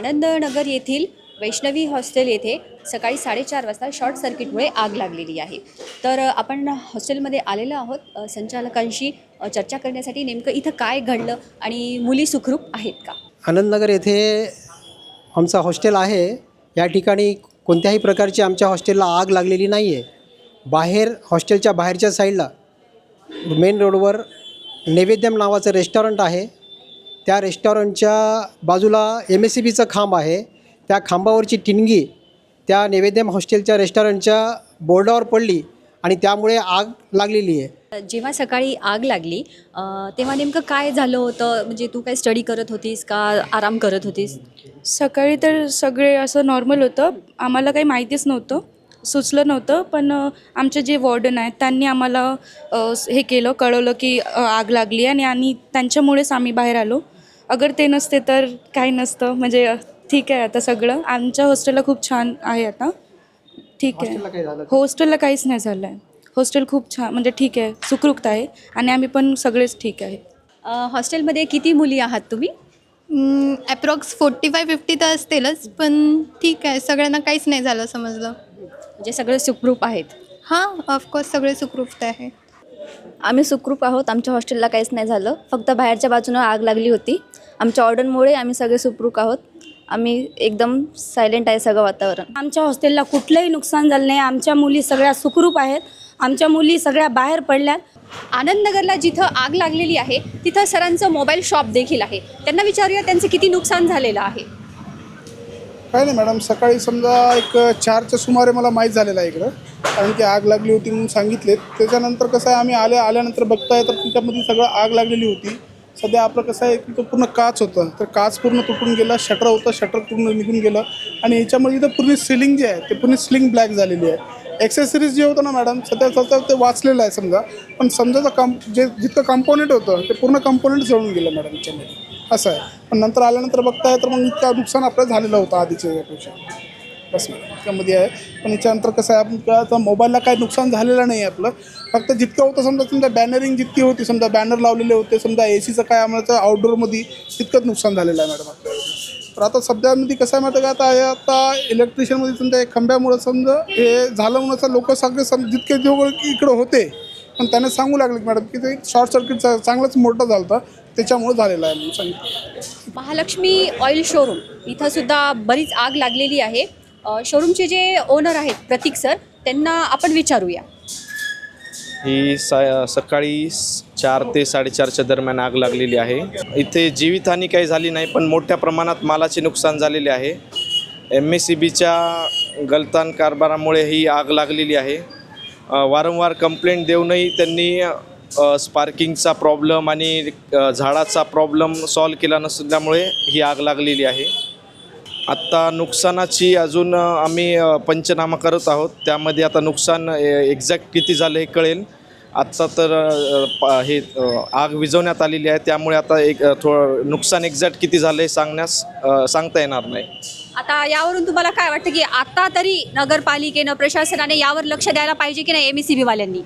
आनंदनगर येथील वैष्णवी हॉस्टेल येथे सकाळी साडेचार वाजता शॉर्ट सर्किटमुळे आग लागलेली आहे. तर आपण हॉस्टेलमध्ये आलेलो आहोत. संचालकांशी चर्चा करण्यासाठी नेमकं इथं काय घडलं आणि मुली सुखरूप आहेत का? आनंदनगर येथे आमचं हॉस्टेल आहे. या ठिकाणी कोणत्याही प्रकारची आमच्या हॉस्टेलला आग लागलेली नाही आहे बाहेर हॉस्टेलच्या बाहेरच्या साईडला मेन रोडवर नैवेद्यम नावाचं रेस्टॉरंट आहे. त्या रेस्टॉरंटच्या बाजूला एम एस सी बीचं खांब आहे. त्या खांबावरची टिनगी त्या नैवेद्यम हॉस्टेलच्या रेस्टॉरंटच्या बोर्डावर पडली आणि त्यामुळे आग लागलेली आहे. जेव्हा सकाळी आग लागली तेव्हा नेमकं काय झालं होतं? म्हणजे तू काय स्टडी करत होतीस का आराम करत होतीस? सकाळी तर सगळे असं नॉर्मल होतं. आम्हाला काही माहितीच नव्हतं. सुचलं नव्हतं. पण आमचे जे वॉर्डन आहेत त्यांनी आम्हाला हे केलं कळवलं की आग लागली आणि आणि त्यांच्यामुळेच आम्ही बाहेर आलो. अगर ते नसते तर काही नसतं. म्हणजे ठीक आहे आता सगळं. आमच्या हॉस्टेलला खूप छान आहे आता. ठीक हॉस्टेलला आहे हॉस्टेलला काहीच नाही झालं आहे हॉस्टेल खूप छान म्हणजे ठीक आहे. सुखरूप आहे. आणि आम्ही पण सगळेच ठीक आहे. हॉस्टेलमध्ये किती मुली आहात तुम्ही? ॲप्रॉक्स फोर्टी फाय फिफ्टी तर असतीलच पण ठीक आहे. सगळ्यांना काहीच नाही झालं समजलं. म्हणजे सगळे सुखरूप आहेत. हां ऑफकोर्स सगळे सुखरूप आहे आम्ही सुखरूप आहोत. आमच्या हॉस्टेलला काहीच नाही झालं. फक्त बाहेरच्या बाजूनं आग लागली होती. आमच्या ऑर्डरमुळे आम्ही सगळे सुखरूप आहोत. आम्ही एकदम सायलेंट आहे सगळं वातावरण. आमच्या हॉस्टेलला कुठलंही नुकसान झालं नाही. आमच्या मुली सगळ्या सुखरूप आहेत. आमच्या मुली सगळ्या बाहेर पडल्यात. आनंदनगरला जिथं आग लागलेली आहे तिथं सरांचं मोबाईल शॉप देखील आहे. त्यांना विचारूया त्यांचं किती नुकसान झालेलं आहे. काय नाही मॅडम सकाळी समजा एक चारच्या सुमारे मला माहीत झालेलं आहे इकडं. कारण की आग लागली होती म्हणून सांगितले त्याच्यानंतर कसं आहे आम्ही आले आल्यानंतर बघताय तर त्याच्यामध्ये सगळं आग लागलेली होती. सध्या आपलं कसं आहे की तो पूर्ण काच होतं. तर काच पूर्ण तुटून गेला शटर होतं शटर पूर्ण निघून गेलं. आणि याच्यामध्ये इथं पूर्ण सिलिंग जे आहे ते पूर्ण सिलिंग ब्लॅक झालेली आहे. ॲक्सेसरीज जे होतं ना मॅडम सध्या सध्या ते वाचलेलं आहे समजा. पण समजा तर कम जे जितकं कंपोनेंट होतं ते पूर्ण कंपोनेंट जळून गेलं मॅडम याच्यामध्ये. असं आहे. पण नंतर आल्यानंतर बघताय तर मग इतका नुकसान आपलं झालेलं होतं आधीच्या यापेक्षा. बस त्यामध्ये आहे. पण याच्यानंतर कसं आहे आपण आता मोबाईलला काय नुकसान झालेलं नाही आहे आपलं. फक्त जितकं होतं समजा समजा बॅनरिंग जितकी होती समजा बॅनर लावलेले होते समजा ए सीचं काय आम्हाला आउटडोअरमध्ये तितकंच नुकसान झालेलं आहे मॅडम आपल्याला. तर आता सध्यामध्ये कसं आहे माहिती आहे का? आता हे आता इलेक्ट्रिशियनमध्ये समजा एक खंब्यामुळं समजा हे झालं म्हणून लोक सगळे सम जितके जो इकडं होते पण त्याने सांगू लागले मॅडम की ते शॉर्ट सर्किट चांगलंच मोठं झालं होतं. त्याच्यामुळं झालेलं आहे म्हणून सांगितलं. महालक्ष्मी ऑइल शोरूम इथं सुद्धा बरीच आग लागलेली आहे. शोरूमचे जे ओनर आहेत प्रतीक सर त्यांना आपण विचारूया. ही सा सकाळी चार ते साडेचारच्या दरम्यान आग लागलेली आहे. इथे जीवितहानी काही झाली नाही पण मोठ्या प्रमाणात मालाचे नुकसान झालेले आहे. एम एस सी बीच्या गलतान कारभारामुळे ही आग लागलेली आहे. वारंवार कंप्लेंट देऊनही त्यांनी स्पार्किंगचा प्रॉब्लेम आणि झाडाचा प्रॉब्लेम सॉल्व केला नसल्यामुळे ही आग लागलेली आहे. आत्ता नुकसानाची अजून आम्ही पंचनामा करत आहोत. त्यामध्ये आता नुकसान एक्झॅक्ट किती झालं हे कळेल. आत्ता तर हे आग विझवण्यात आलेली आहे. त्यामुळे आता एक थोडं नुकसान एक्झॅक्ट किती झालं हे सांगण्यास सांगता येणार नाही. आता यावरून तुम्हाला काय वाटतं की आता तरी नगरपालिकेनं प्रशासनाने यावर लक्ष द्यायला पाहिजे की नाही एम ई सी बीवाल्यांनी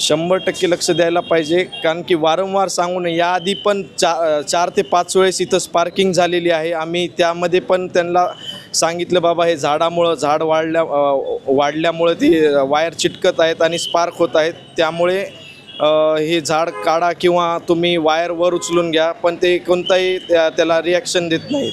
शंभर टक्के लक्ष द्यायला पाहिजे कारण की वारंवार सांगून याआधी पण चा चार ते पाच वेळेस इथं स्पार्किंग झालेली आहे. आम्ही त्यामध्ये पण त्यांना सांगितलं बाबा हे झाडामुळं झाड वाढल्या वाढल्यामुळं ती वायर चिटकत आहेत आणि स्पार्क होत आहेत. त्यामुळे हे झाड काढा किंवा तुम्ही वायर वर उचलून घ्या. पण ते कोणताही त्या त्याला रिॲक्शन देत नाहीत.